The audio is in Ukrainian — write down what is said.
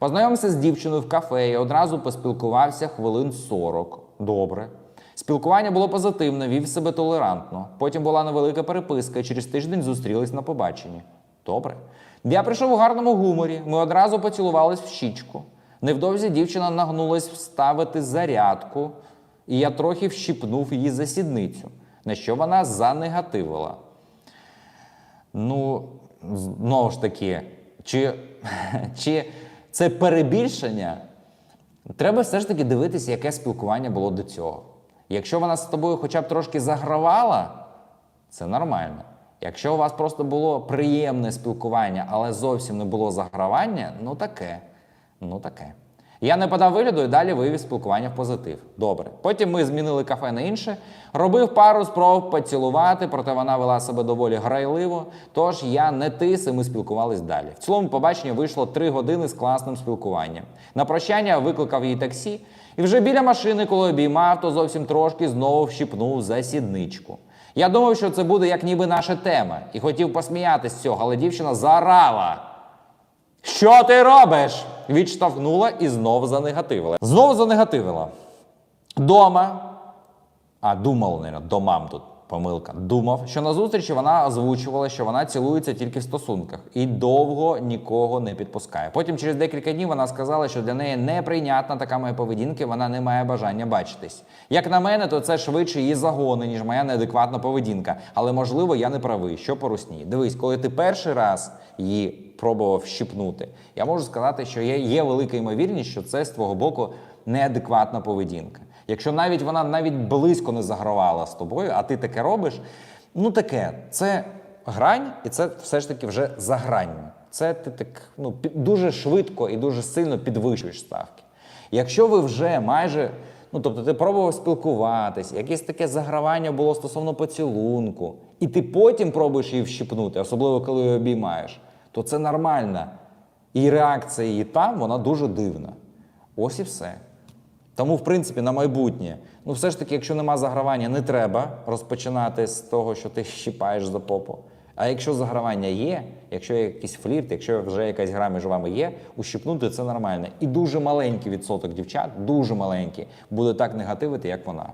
Познайомився з дівчиною в кафе і одразу поспілкувався хвилин 40. Добре. Спілкування було позитивне, вів себе толерантно. Потім була невелика переписка, через тиждень зустрілись на побаченні. Добре. Я прийшов у гарному гуморі. Ми одразу поцілувались в щічку. Невдовзі дівчина нагнулась вставити зарядку, і я трохи вщипнув її за сідницю, на що вона занегативила. Ну, знову ж таки, чи, чи це перебільшення? Треба все ж таки дивитися, яке спілкування було до цього. Якщо вона з тобою хоча б трошки загравала, це нормально. Якщо у вас просто було приємне спілкування, але зовсім не було загравання, ну таке. Ну таке. Я не подав вигляду і далі вивів спілкування в позитив. Добре. Потім ми змінили кафе на інше. Робив пару спроб поцілувати, проте вона вела себе доволі грайливо. Тож я не тис, і ми спілкувались далі. В цілому побачення вийшло три години з класним спілкуванням. На прощання викликав їй таксі, і вже біля машини, коли обіймав, то зовсім трошки знову вщипнув за сідничку. Я думав, що це буде як ніби наша тема, і хотів посміятися з цього, але дівчина заорала. Що ти робиш? Відштовхнула і знов занегативила. Знову занегативила. Дома. А думав, не до мам тут помилка. Думав, що на зустрічі вона озвучувала, що вона цілується тільки в стосунках і довго нікого не підпускає. Потім через декілька днів вона сказала, що для неї неприйнятна така моя поведінка, вона не має бажання бачитись. Як на мене, то це швидше її загони, ніж моя неадекватна поведінка. Але можливо, я не правий. Що по русні? Дивись, коли ти перший раз її пробував щипнути, я можу сказати, що є, є велика ймовірність, що це з твого боку неадекватна поведінка. Якщо навіть вона навіть близько не загравала з тобою, а ти таке робиш, ну таке, це грань, і це все ж таки вже за гранню. Це ти так ну, дуже швидко і дуже сильно підвищуєш ставки. Якщо ви вже майже, ну тобто ти пробував спілкуватись, якесь таке загравання було стосовно поцілунку, і ти потім пробуєш її вщипнути, особливо коли її обіймаєш, то це нормально. І реакція її там, вона дуже дивна. Ось і все. Тому, в принципі, на майбутнє, ну все ж таки, якщо нема загравання, не треба розпочинати з того, що ти щіпаєш за попу. А якщо загравання є, якщо є якийсь флірт, якщо вже якась гра між вами є, ущипнути це нормально. І дуже маленький відсоток дівчат, дуже маленький, буде так негативити, як вона.